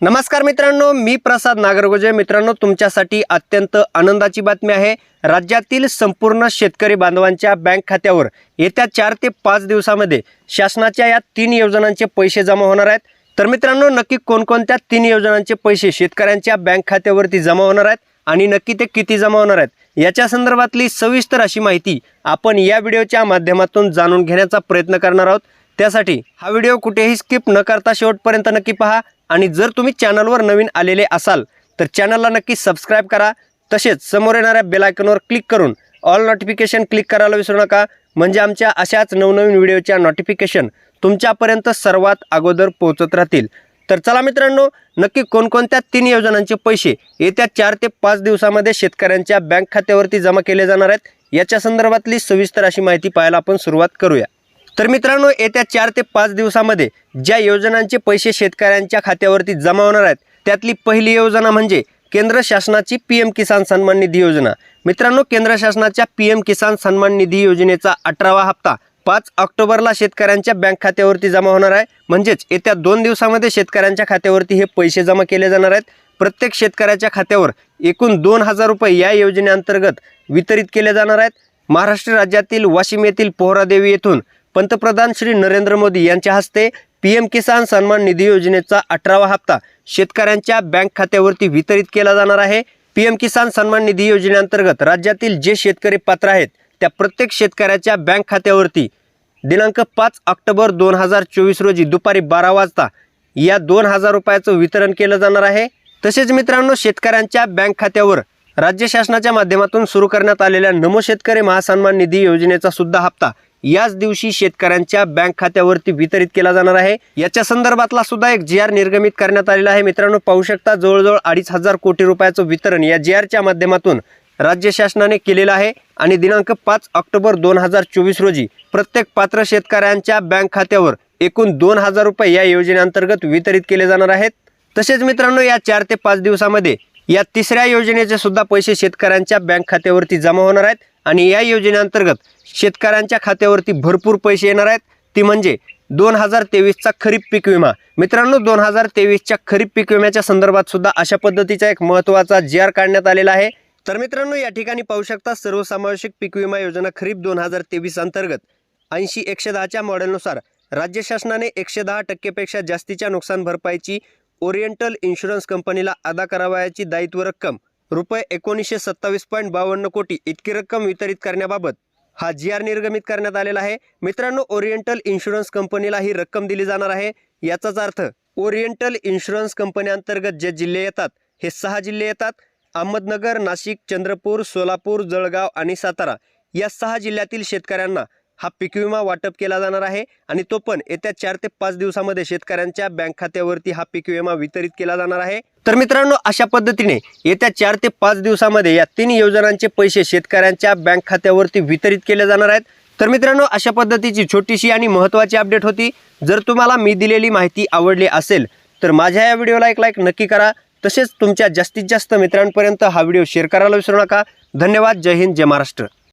नमस्कार मित्रांनो मी प्रसाद नागरगोजे. मित्रांनो तुमच्यासाठी अत्यंत आनंदाची बातमी आहे. राज्यातील संपूर्ण शेतकरी बांधवांच्या बँक खात्यावर येत्या चार ते पाच दिवसामध्ये शासनाच्या या तीन योजनांचे पैसे जमा होणार आहेत. तर मित्रांनो नक्की कोणकोणत्या तीन योजनांचे पैसे शेतकऱ्यांच्या बँक खात्यावरती जमा होणार आहेत आणि नक्की ते किती जमा होणार आहेत याच्या संदर्भातली सविस्तर अशी माहिती आपण या व्हिडिओच्या माध्यमातून जाणून घेण्याचा प्रयत्न करणार आहोत. त्यासाठी हा व्हिडिओ कुठेही स्किप न करता शेवटपर्यंत नक्की पहा. आणि जर तुम्ही चॅनलवर नवीन आलेले असाल तर चॅनलला नक्की सबस्क्राईब करा. तसेच समोर येणाऱ्या बेलायकनवर क्लिक करून ऑल नोटिफिकेशन क्लिक करायला विसरू नका. म्हणजे आमच्या अशाच नवनवीन व्हिडिओच्या नोटिफिकेशन तुमच्यापर्यंत सर्वात अगोदर पोहोचत राहतील. तर चला मित्रांनो नक्की कोणकोणत्या तीन योजनांचे पैसे येत्या चार ते पाच दिवसामध्ये शेतकऱ्यांच्या बँक खात्यावरती जमा केले जाणार आहेत याच्या संदर्भातली सविस्तर अशी माहिती पाहायला आपण सुरुवात करूया. तर मित्रांनो येत्या चार ते पाच दिवसामध्ये ज्या योजनांचे पैसे शेतकऱ्यांच्या खात्यावरती जमा होणार आहेत त्यातली पहिली योजना म्हणजे केंद्र शासनाची पी एम किसान सन्मान निधी योजना. मित्रांनो केंद्र शासनाच्या पी एम किसान सन्मान निधी योजनेचा अठरावा हप्ता पाच ऑक्टोबरला शेतकऱ्यांच्या बँक खात्यावरती जमा होणार आहे. म्हणजेच येत्या दोन दिवसामध्ये शेतकऱ्यांच्या खात्यावरती हे पैसे जमा केले जाणार आहेत. प्रत्येक शेतकऱ्याच्या खात्यावर एकूण दोन हजार रुपये या योजनेअंतर्गत वितरित केले जाणार आहेत. महाराष्ट्र राज्यातील वाशिम येथील पोहरादेवी येथून पंतप्रधान श्री नरेंद्र मोदी यांच्या हस्ते पी एम किसान सन्मान निधी योजनेचा अठरावा हप्ता शेतकऱ्यांच्या बँक खात्यावरती वितरित केला जाणार आहे. पी एम किसान सन्मान निधी योजनेअंतर्गत राज्यातील जे शेतकरी पात्र आहेत त्या प्रत्येक शेतकऱ्याच्या बँक खात्यावरती दिनांक पाच ऑक्टोबर दोन हजार चोवीस रोजी दुपारी बारा वाजता या दोन हजार रुपयाचं वितरण केलं जाणार आहे. तसेच मित्रांनो शेतकऱ्यांच्या बँक खात्यावर राज्य शासनाच्या माध्यमातून सुरू करण्यात आलेल्या नमो शेतकरी महासन्मान निधी योजनेचा सुद्धा हप्ता याच दिवशी शेतकऱ्यांच्या बँक खात्यावरती वितरित केला जाणार आहे. याच्या संदर्भातला सुद्धा एक जी आर निर्गमित करण्यात आलेला आहे. मित्रांनो पाहू शकता जवळजवळ अडीच हजार कोटी रुपयाचं वितरण या जी आरच्या माध्यमातून राज्य शासनाने केलेलं आहे. आणि दिनांक पाच ऑक्टोबर दोन हजार चोवीस रोजी प्रत्येक पात्र शेतकऱ्यांच्या बँक खात्यावर एकूण दोन हजार रुपये या योजनेअंतर्गत वितरित केले जाणार आहेत. तसेच मित्रांनो या चार ते पाच दिवसामध्ये या तिसऱ्या योजनेचे सुद्धा पैसे शेतकऱ्यांच्या बँक खात्यावरती जमा होणार आहेत आणि या योजनेअंतर्गत शेतकऱ्यांच्या खात्यावरती भरपूर पैसे येणार आहेत. ती म्हणजे दोन हजार तेवीसचा खरीप पीक विमा. मित्रांनो दोन हजार तेवीसच्या खरीप पीक विम्याच्या संदर्भात सुद्धा अशा पद्धतीचा एक महत्त्वाचा जी आर काढण्यात आलेला आहे. तर मित्रांनो या ठिकाणी पाहू शकता सर्वसमावेशक पीक विमा योजना खरीप दोन हजार तेवीस अंतर्गत ऐंशी एकशे दहाच्या मॉडेलनुसार राज्य शासनाने एकशे दहा टक्केपेक्षा जास्तीच्या नुकसान भरपाईची ओरिएंटल इन्शुरन्स कंपनीला अदा करावयाची दायित्व रक्कम रुपये एकोणीसशे सत्तावीस पॉईंट बावन्न कोटी इतकी रक्कम वितरित करण्याबाबत हा जी आर निर्गमित करण्यात आलेला आहे. मित्रांनो ओरिएंटल इन्शुरन्स कंपनीला ही रक्कम दिली जाणार आहे. याचाच अर्थ ओरिएंटल इन्शुरन्स कंपनीअंतर्गत जे जिल्हे येतात हे सहा जिल्हे येतात. अहमदनगर नाशिक चंद्रपूर सोलापूर जळगाव आणि सातारा या सहा जिल्ह्यातील शेतकऱ्यांना हा पीक विमा वाटप केला जाणार आहे आणि तो पण येत्या चार ते पाच दिवसामध्ये शेतकऱ्यांच्या बँक खात्यावरती हा पीक विमा वितरित केला जाणार आहे. तर मित्रांनो अशा पद्धतीने येत्या चार ते पाच दिवसामध्ये या तीन योजनांचे पैसे शेतकऱ्यांच्या बँक खात्यावरती वितरित केले जाणार आहेत. तर मित्रांनो अशा पद्धतीची छोटीशी आणि महत्त्वाची अपडेट होती. जर तुम्हाला मी दिलेली माहिती आवडली असेल तर माझ्या या व्हिडिओला एक लाईक नक्की करा. तसेच तुमच्या जास्तीत जास्त मित्रांपर्यंत हा व्हिडिओ शेअर करायला विसरू नका. धन्यवाद. जय हिंद जय महाराष्ट्र.